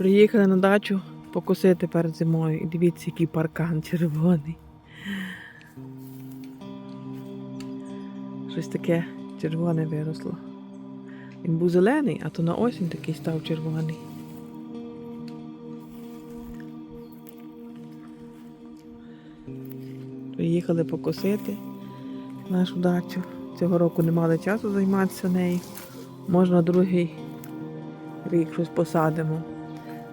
Приїхали на дачу покосити перед зимою. І дивіться, який паркан червоний. Щось таке червоне виросло. Він був зелений, а то на осінь такий став червоний. Приїхали покосити нашу дачу. Цього року не мали часу займатися нею. Можна другий рік щось посадимо.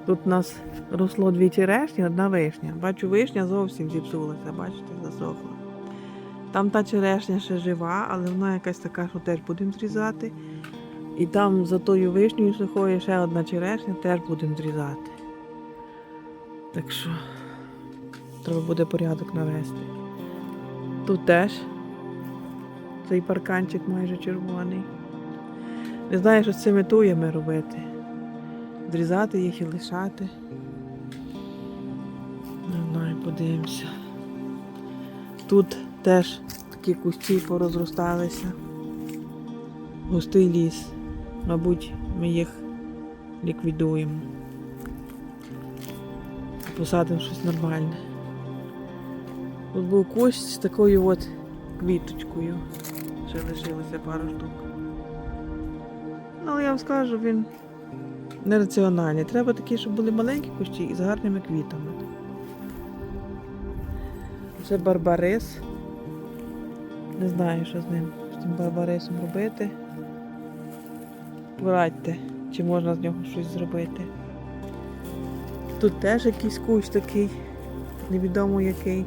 Тут у нас росло дві черешні, одна вишня. Бачу, вишня зовсім зіпсулася, бачите, засохла. Там та черешня ще жива, але вона якась така, що теж будемо зрізати. І там за тою вишнею сухою ще одна черешня, теж будемо зрізати. Так що треба буде порядок навести. Тут теж цей парканчик майже червоний. Не знаю, що з цими туями робити. Зрізати їх і лишати. Не знаю, подивимося. Тут теж такі кущі порозросталися. Густий ліс. Мабуть, ми їх ліквідуємо. Посадимо щось нормальне. Тут був кущ з такою от квіточкою. Ще лишилося пару штук. Ну, але я вам скажу, він нераціональний. Треба такі, щоб були маленькі кущі і з гарними квітами. Це барбарис. Не знаю, що з ним, з цим барбарисом робити. Порадьте, чи можна з нього щось зробити. Тут теж якийсь кущ такий, невідомо який.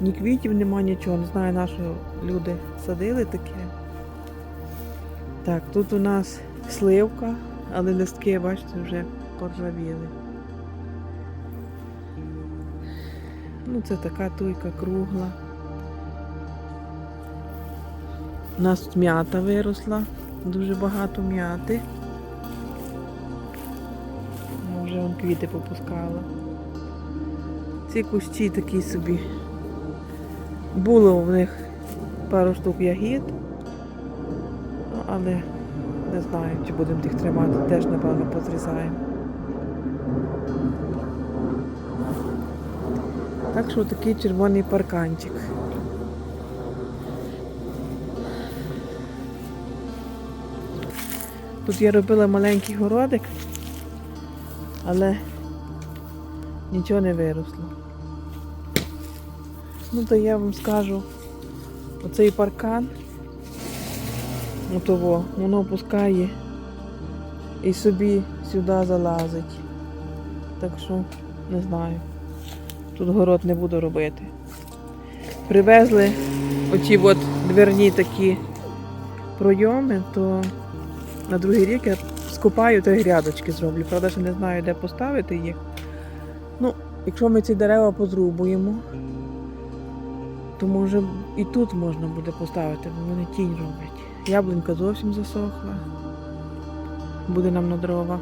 Ні квітів нема, нічого. Не знаю, на що люди садили таке. Так, тут у нас сливка, але листки, бачите, вже поржавіли. Ну, це така туйка кругла. У нас тут м'ята виросла, дуже багато м'яти. Вже вон квіти попускала. Ці кущі такі собі. Було в них пару штук ягід, ну, але не знаю, чи будемо їх тримати, теж напевно позрізаємо. Так що такий червоний парканчик. Тут я робила маленький городик, але нічого не виросло. Ну, то я вам скажу, оцей паркан, отого, воно опускає і собі сюди залазить. Так що не знаю. Тут город не буду робити. Привезли оці от дверні такі пройоми, то на другий рік я скопаю та грядочки зроблю. Правда, ще не знаю, де поставити їх. Ну, якщо ми ці дерева позрубуємо, то може і тут можна буде поставити, бо вони тінь роблять. Яблунька зовсім засохла. Буде нам на дрова.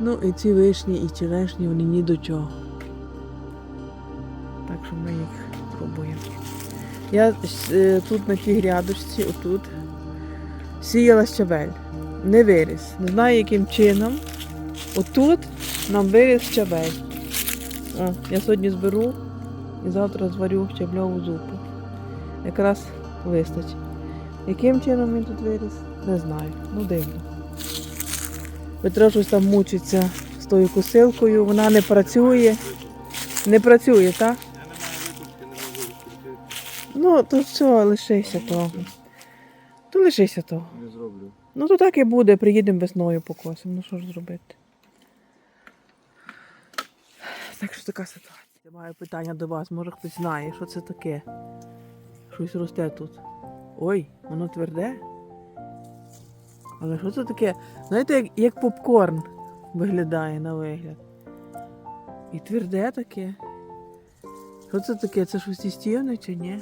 Ну і ці вишні і черешні, вони ні до чого. Так що ми їх пробуємо. Я е, тут на тій грядочці, отут, сіяла щавель. Не виріс. Не знаю, яким чином. Отут нам виріс щавель. О, я сьогодні зберу і завтра зварю щавльову зупу. Якраз вистачить. Яким чином він тут виріс? Не знаю. Ну дивно. Петро щось там мучиться з тою косилкою, вона не працює. Не працює, так? Ну, то що, лишися того. То лишися того. Не зроблю. Ну то так і буде, приїдемо весною покосимо. Ну що ж зробити? Так що така ситуація. Я маю питання до вас, може хтось знає, що це таке. Щось росте тут. Ой, воно тверде. Але що це таке? Знаєте, як, як попкорн виглядає на вигляд. І тверде таке. Що це таке? Це щось істівне чи ні?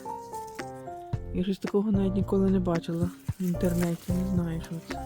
Я щось такого навіть ніколи не бачила в інтернеті, не знаю, що це.